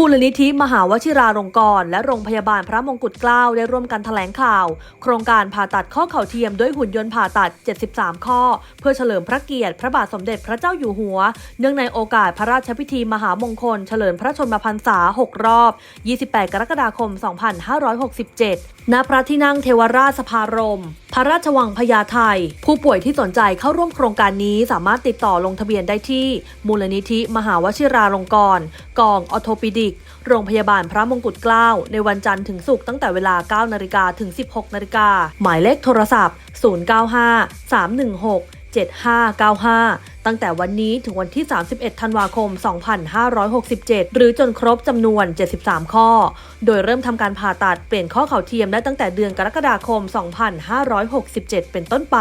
มูลนิธิมหาวชิราลงกรณ์และโรงพยาบาลพระมงกุฎเกล้าได้ร่วมกันแถลงข่าว โครงการผ่าตัดข้อเข่าเทียมด้วยหุ่นยนต์ผ่าตัด 73 ข้อ เพื่อเฉลิมพระเกียรติพระบาทสมเด็จพระเจ้าอยู่หัว เนื่องในโอกาสพระราชพิธีมหามงคล เฉลิมพระชนมพรรษา 6 รอบ 28 กรกฎาคม 2567 ณ พระที่นั่งเทวราชสภารม พระราชวังพญาไทผู้ป่วยที่สนใจเข้าร่วมโครงการนี้สามารถติดต่อลงทะเบียนได้ที่ มูลนิธิมหาวชิราลงกรณ์กองออโทปิดิก โรงพยาบาลพระมงกุฎเกล้า ในวันจันทร์ถึงศุกร์ตั้งแต่เวลา 9นาฬิกาถึง 16นาฬิกาหมายเลขโทรศัพท์ 095 316 7595 ตั้งแต่วันนี้ถึงวันที่ 31 ธันวาคม 2567 หรือจนครบจำนวน 73 ข้อ โดยเริ่มทำการผ่าตัดเปลี่ยนข้อเข่าเทียมได้ตั้งแต่เดือนกรกฎาคม 2567 เป็นต้นไป